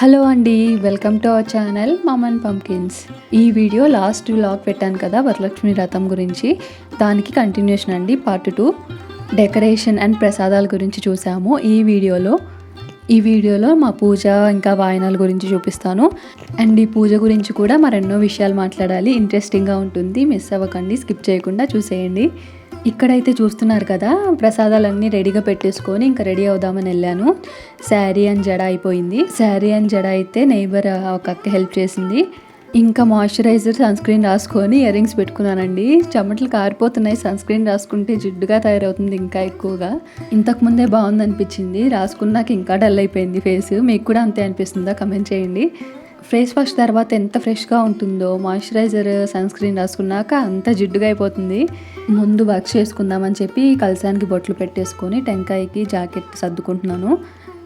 Hello అండి welcome to our channel mom n pumpkins ఈ video last vlog పెట్టాను కదా వరలక్ష్మి రథం గురించి. దానికి కంటిన్యూషన్ అండి పార్ట్ టూ డెకరేషన్ అండ్ ప్రసాదాల గురించి చూసాము ఈ వీడియోలో ఈ వీడియోలో మా పూజ ఇంకా వాయనాల గురించి చూపిస్తాను. అండ్ ఈ పూజ గురించి కూడా మరెన్నో విషయాలు మాట్లాడాలి. ఇంట్రెస్టింగ్గా ఉంటుంది. మిస్ అవ్వకండి స్కిప్ చేయకుండా చూసేయండి. ఇక్కడైతే చూస్తున్నారు కదా ప్రసాదాలన్నీ రెడీగా పెట్టేసుకొని ఇంకా రెడీ అవుదామని వెళ్ళాను. శారీ అండ్ జడ అయిపోయింది. శారీ అండ్ జడ అయితే నైబర్ ఒక అక్క హెల్ప్ చేసింది. ఇంకా మాయిశ్చరైజర్ సన్ స్క్రీన్ రాసుకొని ఇయర్ రింగ్స్ పెట్టుకున్నానండి. చెమటలు కారిపోతున్నాయి. సన్ స్క్రీన్ రాసుకుంటే జిడ్డుగా తయారవుతుంది ఇంకా ఎక్కువగా. ఇంతకు ముందే బాగుంది అనిపించింది రాసుకున్నాక ఇంకా డల్ అయిపోయింది ఫేస్ మీకు కూడా అంతే అనిపిస్తుందా? కమెంట్ చేయండి. ఫేస్ వాష్ తర్వాత ఎంత ఫ్రెష్గా ఉంటుందో మాయిశ్చరైజర్ సన్ స్క్రీన్ రాసుకున్నాక అంత జిడ్డుగా అయిపోతుంది. ముందు వర్క్ చేసుకుందామని చెప్పి కలసానికి బొట్లు పెట్టేసుకొని టెంకాయకి జాకెట్ సర్దుకుంటున్నాను.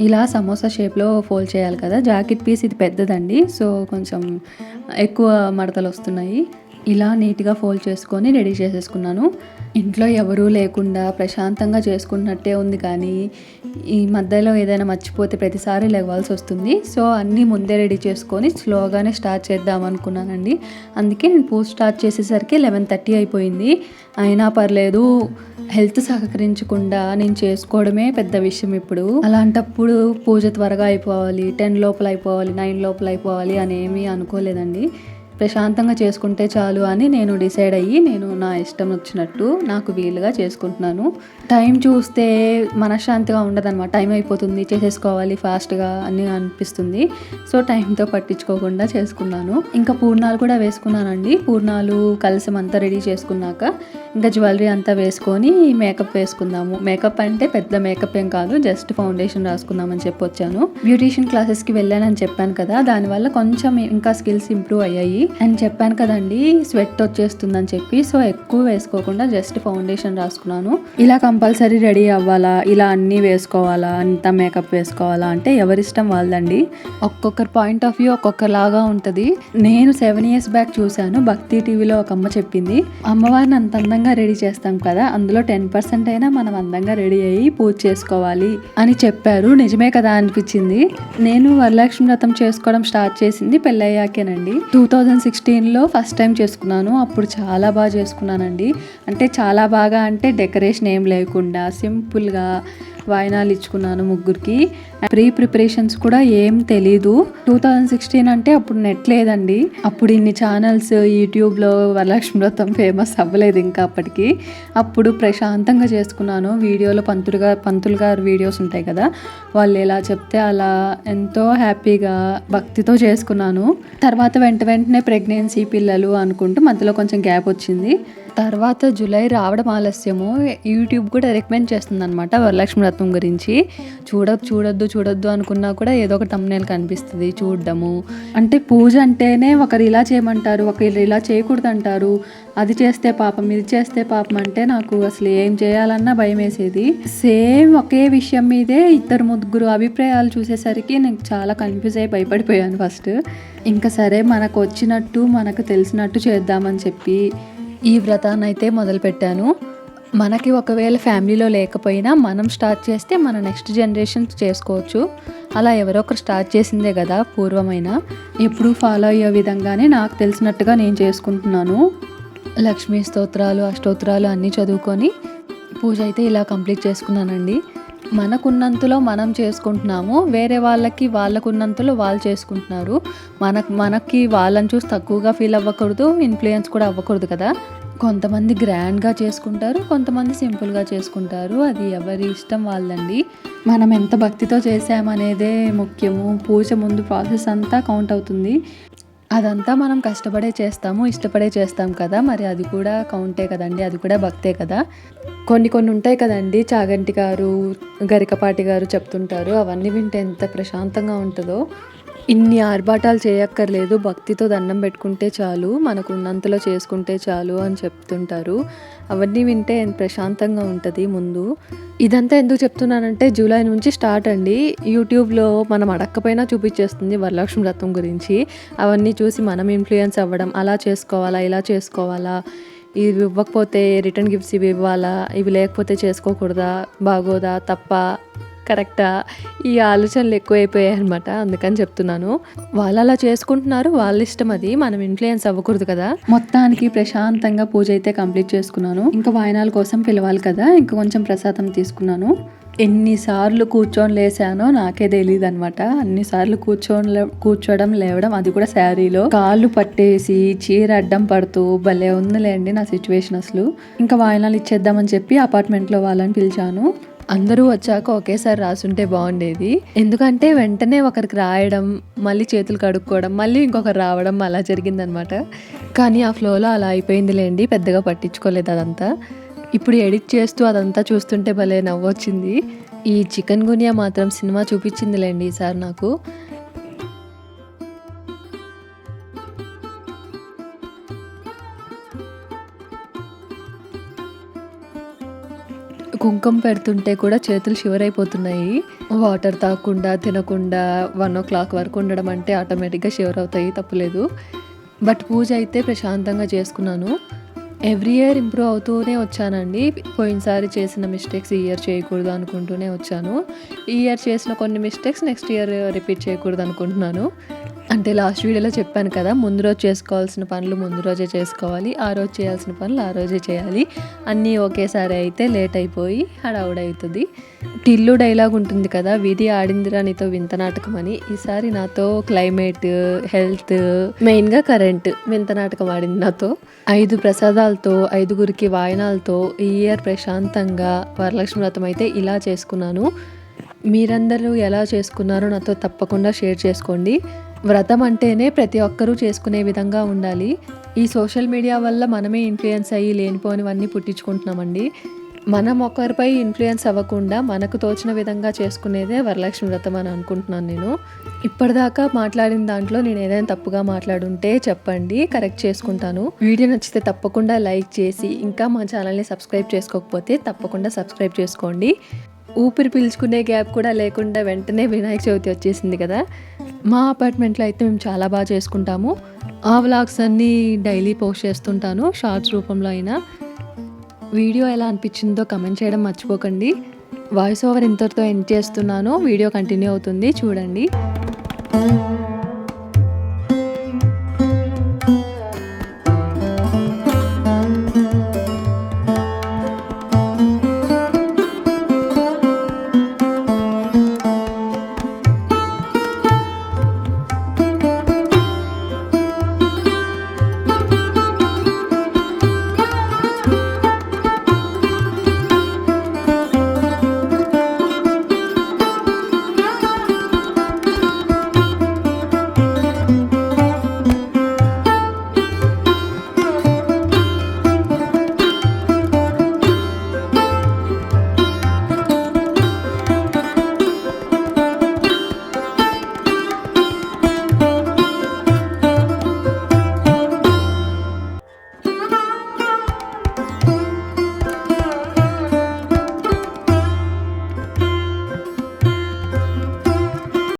ఇలా సమోసా షేప్లో ఫోల్డ్ చేయాలి కదా జాకెట్ పీస్ ఇది పెద్దదండి సో కొంచెం ఎక్కువ మడతలు వస్తున్నాయి. ఇలా నీట్గా ఫోల్డ్ చేసుకొని రెడీ చేసేసుకున్నాను. ఇంట్లో ఎవరూ లేకుండా ప్రశాంతంగా చేసుకున్నట్టే ఉంది కానీ ఈ మధ్యలో ఏదైనా మర్చిపోతే ప్రతిసారి లేవాల్సి వస్తుంది. సో అన్నీ ముందే రెడీ చేసుకొని స్లోగానే స్టార్ట్ చేద్దాం అనుకున్నానండి. అందుకే నేను పూజ స్టార్ట్ చేసేసరికి లెవెన్ థర్టీ అయిపోయింది. అయినా పర్లేదు హెల్త్ సహకరించకుండా నేను చేసుకోవడమే పెద్ద విషయం ఇప్పుడు. అలాంటప్పుడు పూజ త్వరగా అయిపోవాలి టెన్ లోపల అయిపోవాలి నైన్ లోపల అయిపోవాలి అని ఏమీ అనుకోలేదండి. ప్రశాంతంగా చేసుకుంటే చాలు అని నేను డిసైడ్ అయ్యి నేను నా ఇష్టం వచ్చినట్టు నాకు వీలుగా చేసుకుంటున్నాను. టైం చూస్తే మనశ్శాంతిగా ఉండదన్నమాట. టైం అయిపోతుంది చేసేసుకోవాలి ఫాస్ట్గా అని అనిపిస్తుంది. సో టైంతో పట్టించుకోకుండా చేసుకున్నాను. ఇంకా పూర్ణాలు కూడా వేసుకున్నానండి. పూర్ణాలు కలిసి అంతా రెడీ చేసుకున్నాక ఇంకా జ్యువెలరీ అంతా వేసుకొని మేకప్ వేసుకుందాము. మేకప్ అంటే పెద్ద మేకప్ ఏం కాదు జస్ట్ ఫౌండేషన్ రాసుకుందామని చెప్పి వచ్చాను బ్యూటీషియన్ క్లాసెస్కి వెళ్ళానని చెప్పాను కదా దానివల్ల కొంచెం ఇంకా స్కిల్స్ ఇంప్రూవ్ అయ్యాయి. అండ్ చెప్పాను కదండి స్వెట్ వచ్చేస్తుందని చెప్పి సో ఎక్కువ వేసుకోకుండా జస్ట్ ఫౌండేషన్ రాసుకున్నాను. ఇలా కంపల్సరీ రెడీ అవ్వాలా ఇలా అన్నీ వేసుకోవాలా అంత మేకప్ వేసుకోవాలా అంటే ఎవరిష్టం వాళ్ళండి ఒక్కొక్కరు పాయింట్ ఆఫ్ వ్యూ ఒక్కొక్కలాగా ఉంటుంది. నేను సెవెన్ ఇయర్స్ బ్యాక్ చూశాను భక్తి టీవీలో ఒక అమ్మ చెప్పింది అమ్మవారిని అంత అందంగా రెడీ చేస్తాం కదా అందులో టెన్ పర్సెంట్ అయినా మనం అందంగా రెడీ అయ్యి పూజ చేసుకోవాలి అని చెప్పారు. నిజమే కదా అనిపించింది. నేను వరలక్ష్మి వ్రతం చేసుకోవడం స్టార్ట్ చేసింది పెళ్ళయ్యాకేనండి. టూ థౌజండ్ సిక్స్టీన్లో ఫస్ట్ టైం చేసుకున్నాను. అప్పుడు చాలా బాగా చేసుకున్నానండి. అంటే చాలా బాగా అంటే డెకరేషన్ ఏం లేకుండా సింపుల్గా వాయినాలు ఇచ్చుకున్నాను ముగ్గురికి. ప్రీ ప్రిపరేషన్స్ కూడా ఏం తెలీదు. టూ థౌజండ్ సిక్స్టీన్ అంటే అప్పుడు నెట్ లేదండి. అప్పుడు ఇన్ని ఛానల్స్ యూట్యూబ్లో వరలక్ష్మి వ్రతం ఫేమస్ అవ్వలేదు ఇంకా అప్పటికి. అప్పుడు ప్రశాంతంగా చేసుకున్నాను. వీడియోలో పంతులుగా పంతులు గారు వీడియోస్ ఉంటాయి కదా వాళ్ళు ఎలా చెప్తే అలా ఎంతో హ్యాపీగా భక్తితో చేసుకున్నాను. తర్వాత వెంట వెంటనే ప్రెగ్నెన్సీ పిల్లలు అనుకుంటూ మధ్యలో కొంచెం గ్యాప్ వచ్చింది. తర్వాత జూలై రావడం ఆలస్యము. యూట్యూబ్ కూడా రికమెండ్ చేస్తుంది అనమాట వరలక్ష్మి వ్రతం గురించి. చూడ చూడొద్దు చూడొద్దు అనుకున్నా కూడా ఏదో ఒక తమ్నేల్ కనిపిస్తుంది. చూడడము. అంటే పూజ అంటేనే ఒకరు ఇలా చేయమంటారు ఒకరు ఇలా చేయకూడదు అంటారు అది చేస్తే పాపం ఇది చేస్తే పాపం అంటే నాకు అసలు ఏం చేయాలన్నా భయం వేసేది సేమ్ ఒకే విషయం మీదే ఇద్దరు ముగ్గురు అభిప్రాయాలు చూసేసరికి నేను చాలా కన్ఫ్యూజ్ అయ్యి భయపడిపోయాను ఫస్ట్. ఇంకా సరే మనకు వచ్చినట్టు మనకు తెలిసినట్టు చేద్దామని చెప్పి ఈ వ్రతానైతే మొదలుపెట్టాను. మనకి ఒకవేళ ఫ్యామిలీలో లేకపోయినా మనం స్టార్ట్ చేస్తే మన నెక్స్ట్ జనరేషన్ చేసుకోవచ్చు. అలా ఎవరో ఒకరు స్టార్ట్ చేసిందే కదా పూర్వమైన. ఎప్పుడూ ఫాలో అయ్యే విధంగానే నాకు తెలిసినట్టుగా నేను చేసుకుంటున్నాను. లక్ష్మీ స్తోత్రాలు అష్టోత్రాలు అన్నీ చదువుకొని పూజ అయితే ఇలా కంప్లీట్ చేసుకున్నానండి. మనకున్నంతలో మనం చేసుకుంటున్నాము. వేరే వాళ్ళకి వాళ్ళకున్నంతలో వాళ్ళు చేసుకుంటున్నారు. మనకు మనకి వాళ్ళని చూసి తక్కువగా ఫీల్ అవ్వకూడదు ఇన్ఫ్లుయెన్స్ కూడా అవ్వకూడదు కదా. కొంతమంది గ్రాండ్గా చేసుకుంటారు కొంతమంది సింపుల్గా చేసుకుంటారు. అది ఎవరి ఇష్టం వాళ్ళండి. మనం ఎంత భక్తితో చేసామనేదే ముఖ్యము. పూజ ముందు ప్రాసెస్ అంతా కౌంట్ అవుతుంది. అదంతా మనం కష్టపడే చేస్తాము ఇష్టపడే చేస్తాం కదా. మరి అది కూడా కౌంటే కదండి. అది కూడా భక్తే కదా. కొన్ని కొన్ని ఉంటాయి కదండి. చాగంటి గారు గరికపాటి గారు చెప్తుంటారు. అవన్నీ వింటే ఎంత ప్రశాంతంగా ఉంటుందో. ఇన్ని ఆర్భాటాలు చేయక్కర్లేదు భక్తితో దండం పెట్టుకుంటే చాలు మనకు ఉన్నంతలో చేసుకుంటే చాలు అని చెప్తుంటారు. అవన్నీ వింటే ప్రశాంతంగా ఉంటుంది ముందు. ఇదంతా ఎందుకు చెప్తున్నానంటే జూలై నుంచి స్టార్ట్ అండి. యూట్యూబ్లో మనం అడక్కపోయినా చూపించేస్తుంది వరలక్ష్మి వ్రతం గురించి. అవన్నీ చూసి మనం ఇన్ఫ్లుయెన్స్ అవ్వడం అలా చేసుకోవాలా ఇలా చేసుకోవాలా? ఇవి ఇవ్వకపోతే రిటర్న్ గిఫ్ట్స్ ఇవి ఇవ్వాలా? ఇవి లేకపోతే చేసుకోకూడదా? బాగోదా? తప్ప? కరెక్టా? ఈ ఆలోచనలు ఎక్కువైపోయాయి అనమాట అందుకని చెప్తున్నాను. వాళ్ళు అలా చేసుకుంటున్నారు. వాళ్ళ ఇష్టం అది. మనం ఇన్ఫ్లుయెన్స్ అవ్వకూడదు కదా. మొత్తానికి ప్రశాంతంగా పూజ అయితే కంప్లీట్ చేసుకున్నాను. ఇంకా వాయనాల కోసం పిలవాలి కదా. ఇంకా కొంచెం ప్రసాదం తీసుకున్నాను. ఎన్నిసార్లు కూర్చొని లేసానో నాకే తెలియదు అనమాట అన్నిసార్లు కూర్చొని కూర్చోడం కూర్చోవడం లేవడం అది కూడా శారీలో. కాళ్ళు పట్టేసి చీర అడ్డం పడుతూ భలే ఉందిలేండి నా సిచ్యువేషన్ అసలు. ఇంకా వాయనాలు ఇచ్చేద్దామని చెప్పి అపార్ట్మెంట్లో వాళ్ళని పిలిచాను. అందరూ వచ్చాక ఒకేసారి రాసుంటే బాగుండేది. ఎందుకంటే వెంటనే ఒకరికి రాయడం మళ్ళీ చేతులు కడుక్కోవడం మళ్ళీ ఇంకొకరు రావడం అలా జరిగిందనమాట. కానీ ఆ ఫ్లోలో అలా అయిపోయిందిలేండి పెద్దగా పట్టించుకోలేదు అదంతా. ఇప్పుడు ఎడిట్ చేస్తూ అదంతా చూస్తుంటే భలే నవ్వొచ్చింది. ఈ చికెన్ గునియా మాత్రం సినిమా చూపించిందిలేండి ఈసారి నాకు. కుంకుమ పెడుతుంటే కూడా చేతులు షివర్ అయిపోతున్నాయి వాటర్ తాగకుండా తినకుండా వన్ ఓ క్లాక్ వరకు ఉండడం అంటే ఆటోమేటిక్గా షివర్ అవుతాయి తప్పులేదు. బట్ పూజ అయితే ప్రశాంతంగా చేసుకున్నాను. ఎవ్రీ ఇయర్ ఇంప్రూవ్ అవుతూనే వచ్చానండి. పోయినసారి చేసిన మిస్టేక్స్ ఈ ఇయర్ చేయకూడదు అనుకుంటూనే వచ్చాను. ఈ ఇయర్ చేసిన కొన్ని మిస్టేక్స్ నెక్స్ట్ ఇయర్ రిపీట్ చేయకూడదు అనుకుంటున్నాను. అంటే లాస్ట్ వీడియోలో చెప్పాను కదా ముందు రోజు చేసుకోవాల్సిన పనులు ముందు రోజే చేసుకోవాలి ఆ రోజు చేయాల్సిన పనులు ఆ రోజే చేయాలి. అన్నీ ఒకేసారి అయితే లేట్ అయిపోయి హడావుడవుతుంది. టిల్లు డైలాగ్ ఉంటుంది కదా విధి ఆడిందిరా నీతో వింత నాటకం అని. ఈసారి నాతో క్లైమేట్ హెల్త్ మెయిన్గా కరెంట్ వింత నాటకం ఆడింది నాతో. ఐదు ప్రసాదాలతో ఐదుగురికి వాయనాలతో ఈ ఇయర్ ప్రశాంతంగా వరలక్ష్మి వ్రతం అయితే ఇలా చేసుకున్నాను. మీరందరూ ఎలా చేసుకున్నారో నాతో తప్పకుండా షేర్ చేసుకోండి. వ్రతం అంటేనే ప్రతి ఒక్కరూ చేసుకునే విధంగా ఉండాలి. ఈ సోషల్ మీడియా వల్ల మనమే ఇన్ఫ్లుయెన్స్ అయ్యి లేనిపోనివన్నీ పుట్టించుకుంటున్నామండి. మనం ఒకరిపై ఇన్ఫ్లుయెన్స్ అవ్వకుండా మనకు తోచిన విధంగా చేసుకునేదే వరలక్ష్మి వ్రతం అని అనుకుంటున్నాను నేను. ఇప్పటిదాకా మాట్లాడిన దాంట్లో నేను ఏదైనా తప్పుగా మాట్లాడుంటే చెప్పండి కరెక్ట్ చేసుకుంటాను. వీడియో నచ్చితే తప్పకుండా లైక్ చేసి ఇంకా మా ఛానల్ని సబ్స్క్రైబ్ చేసుకోకపోతే తప్పకుండా సబ్స్క్రైబ్ చేసుకోండి. ఊపిరి పీల్చుకునే గ్యాప్ కూడా లేకుండా వెంటనే వినాయక చవితి వచ్చేసింది కదా. మా అపార్ట్మెంట్లో అయితే మేము చాలా బాగా చేసుకుంటాము. ఆ వ్లాగ్స్ అన్నీ డైలీ పోస్ట్ చేస్తుంటాను షార్ట్స్ రూపంలో అయినా. వీడియో ఎలా అనిపించిందో కమెంట్ చేయడం మర్చిపోకండి. వాయిస్ ఓవర్ ఇంతటితో ఎండ్ చేస్తున్నాను. వీడియో కంటిన్యూ అవుతుంది. చూడండి.